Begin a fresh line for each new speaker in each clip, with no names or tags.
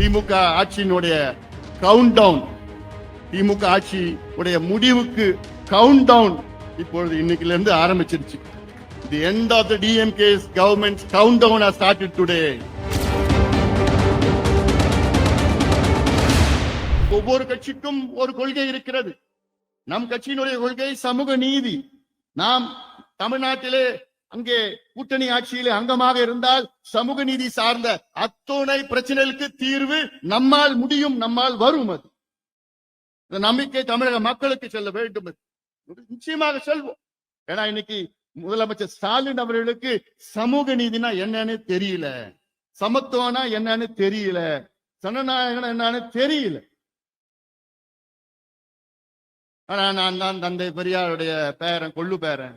திமுக ஆட்சியினுடைய count down திமுக ஆட்சி உடைய முடிவுக்கு கவுண்ட் டவுன் இப்பொழுது இன்னைக்குல இருந்து ஆரம்பிச்சிருச்சு the end of the DMK's government count down are started today ஒவ்வொரு கட்சிக்கும் ஒரு கொள்கை இருக்கிறது. நம் கட்சியினுடைய கொள்கை சமூக நீதி. நாம் தமிழ்நாட்டிலே அங்கே கூட்டணி ஆட்சியிலே அங்கமாக இருந்தால் சமூக நீதி சார்ந்த அத்துணை பிரச்சனைகளுக்கு தீர்வு நம்மால் முடியும் நம்மால் வரும் அது. இந்த நம்பிக்கை தமிழக மக்களுக்கு செல்ல வேண்டும் நிச்சயமாக செல்வோம். ஏன்னா இன்னைக்கு முதலமைச்சர் ஸ்டாலின் அவர்களுக்கு சமூக நீதினா என்னன்னு தெரியல. சமத்துவம்னா என்னன்னு தெரியல. ஜனநாயகம் என்னன்னு தெரியல. ஆனா நான் தான் தந்தை பெரியாருடைய பேரன் கொள்ளு பேரன்.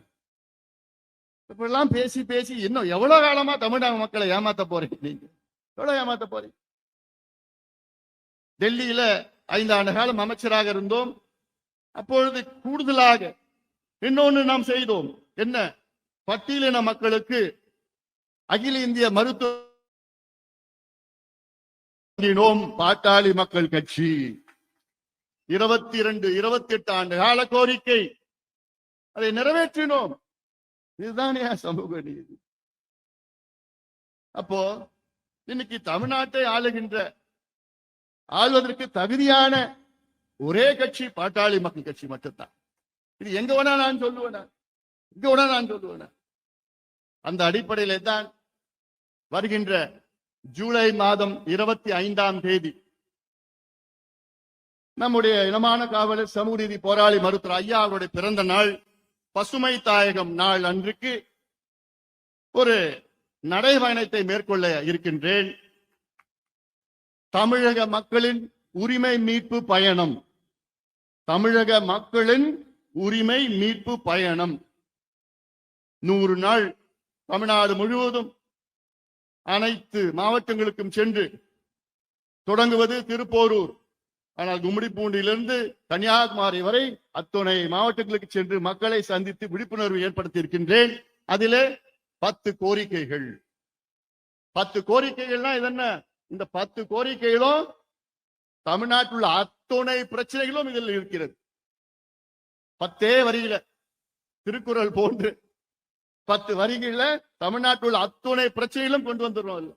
இப்படிலாம் பேசி பேசி இன்னும் எவ்வளவு காலமா தமிழக மக்களை ஏமாத்த போறீங்க நீங்க? எவ்வளவு ஏமாத்த போறீங்க? டெல்லியில ஐந்து ஆண்டு காலம் அமைச்சராக இருந்தோம். அப்பொழுது கூடுதலாக இன்னொன்னு நாம் செய்தோம். என்ன? பட்டியலின மக்களுக்கு அகில இந்திய மருத்துவம் பாட்டாளி மக்கள் கட்சி. இருபத்தி இரண்டு இருபத்தி எட்டு ஆண்டு கால கோரிக்கை. அதை நிறைவேற்றினோம். இதுதான் ஏன் சமூக நீதி. அப்போ இன்னைக்கு தமிழ்நாட்டை ஆளுகின்ற ஆள்வதற்கு தகுதியான ஒரே கட்சி பாட்டாளி மக்கள் கட்சி மட்டும்தான். இது எங்க வேணா நான் சொல்லுவேன்? இங்க வேணா நான் சொல்லுவேன்? அந்த அடிப்படையில தான் வருகின்ற ஜூலை மாதம் இருபத்தி ஐந்தாம் தேதி நம்முடைய இனமான காவலர் சமூக நீதி போராளி மருத்துவர் ஐயா அவருடைய பிறந்த நாள் பசுமை தாயகம் நாள் அன்றுக்கு ஒரு நடைபயணத்தை மேற்கொள்ள இருக்கின்றேன். தமிழக மக்களின் உரிமை மீட்பு பயணம். தமிழக மக்களின் உரிமை மீட்பு பயணம். நூறு நாள் தமிழ்நாடு முழுவதும் அனைத்து மாவட்டங்களுக்கும் சென்று தொடங்குவது திருப்போரூர். ஆனால் கும்மிடிப்பூண்டிலிருந்து கன்னியாகுமரி வரை அத்துணை மாவட்டங்களுக்கு சென்று மக்களை சந்தித்து விழிப்புணர்வு ஏற்படுத்தி இருக்கின்றேன் அதிலே பத்து கோரிக்கைகள். பத்து கோரிக்கைகள்னா இது என்ன இந்த பத்து கோரிக்கைகளும் தமிழ்நாட்டில் உள்ள அத்துணை பிரச்சனைகளும் இதில் இருக்கிறது. பத்தே வரியில திருக்குறள் போன்று பத்து வரிகளில தமிழ்நாட்டில் உள்ள அத்துணை பிரச்சனைகளும் கொண்டு வந்துடுறோம்.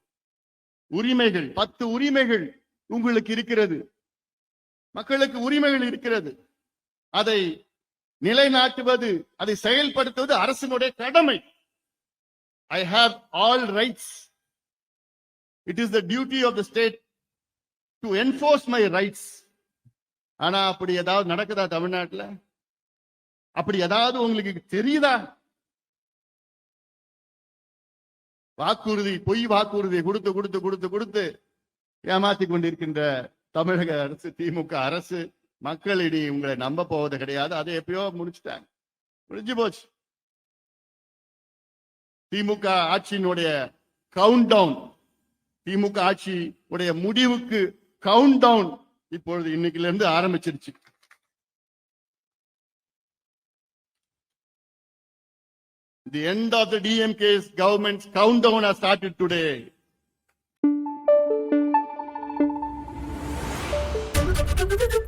உரிமைகள் பத்து உரிமைகள் உங்களுக்கு இருக்கிறது. மக்களுக்கு உரிமைகள் இருக்கிறது. அதை நிலைநாட்டுவது அதை செயல்படுத்துவது அரசினுடைய கடமை. I have all rights it is the duty of the state to enforce my rights ஆனா அப்படி ஏதாவது நடக்குதா தமிழ்நாட்டுல? அப்படி ஏதாவது உங்களுக்கு தெரியுதா? வாக்குறுதி பொய் வாக்குறுதி கொடுத்து கொடுத்து கொடுத்து கொடுத்து ஏமாத்தி கொண்டிருக்கின்ற தமிழக அரசு திமுக அரசு மக்கள் இனி உங்களை நம்ப போவது கிடையாது. அதை எப்பயோ முடிச்சுட்டாங்க. முடிஞ்சு போச்சு. திமுக ஆட்சியினுடைய கவுண்ட் டவுன் திமுக ஆட்சி உடைய முடிவுக்கு கவுண்ட் டவுன் இப்பொழுது இன்னைக்குல இருந்து ஆரம்பிச்சிருச்சு the end of the DMK's government count down are started today Thank you.